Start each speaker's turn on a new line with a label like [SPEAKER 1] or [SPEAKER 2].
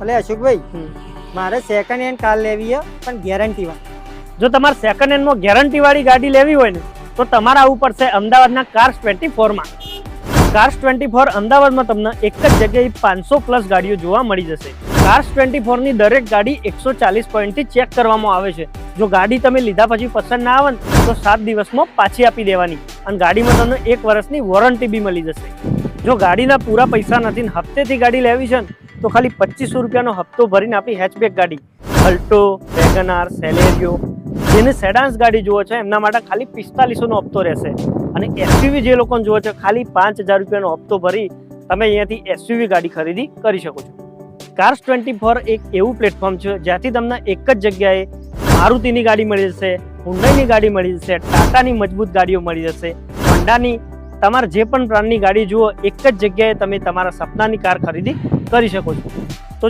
[SPEAKER 1] એટલે અશોકભાઈ મારે second hand car લેવી છે પણ ગેરંટી
[SPEAKER 2] જો તમારે સેકન્ડ હેન્ડમાં ગેરંટી વાળી ગાડી લેવી હોય ને તો તમારે આવવું પડશે અમદાવાદના કાર્સ ટ્વેન્ટી ફોરમાં કાર્સ ટ્વેન્ટી ફોર અમદાવાદમાં તમને એક જ જગ્યાએ પાંચસો પ્લસ ગાડીઓ જોવા મળી જશે. કાર્સ ટ્વેન્ટી ફોરની દરેક ગાડી એકસો ચાલીસ પોઈન્ટથી ચેક કરવામાં આવે છે. જો ગાડી તમે લીધા પછી પસંદ ના આવે ને તો સાત દિવસમાં પાછી આપી દેવાની. અને ગાડીમાં તમને એક વર્ષની વોરંટી બી મળી જશે. જો ગાડીના પૂરા પૈસા નથી ને હપ્તેથી ગાડી લેવી છે ને તો ખાલી પચીસો રૂપિયાનો હપ્તો ભરીને આપણી હેચબેક ગાડી. અલ્ટો વેગનાર સેલેરિયો જેને સેડાન્સ ગાડી જુઓ છો, એમના માટે ખાલી પિસ્તાલીસોનો હપ્તો રહેશે. અને એસયુવી જે લોકોને જુઓ છે, ખાલી પાંચ હજાર રૂપિયાનો હપ્તો ભરી તમે અહીંયાથી એસયુવી ગાડી ખરીદી કરી શકો છો. કાર્સ ટ્વેન્ટી ફોર એક એવું પ્લેટફોર્મ છે, જ્યાંથી તમને એક જ જગ્યાએ મારુતિની ગાડી મળી જશે હુન્ડાઈની ગાડી મળી જશે ટાટાની મજબૂત ગાડીઓ મળી જશે હોન્ડાની તમારે જે પણ બ્રાન્ડની ગાડી જુઓ, એક જ જગ્યાએ તમે તમારા સપનાની કાર ખરીદી કરી શકો છો.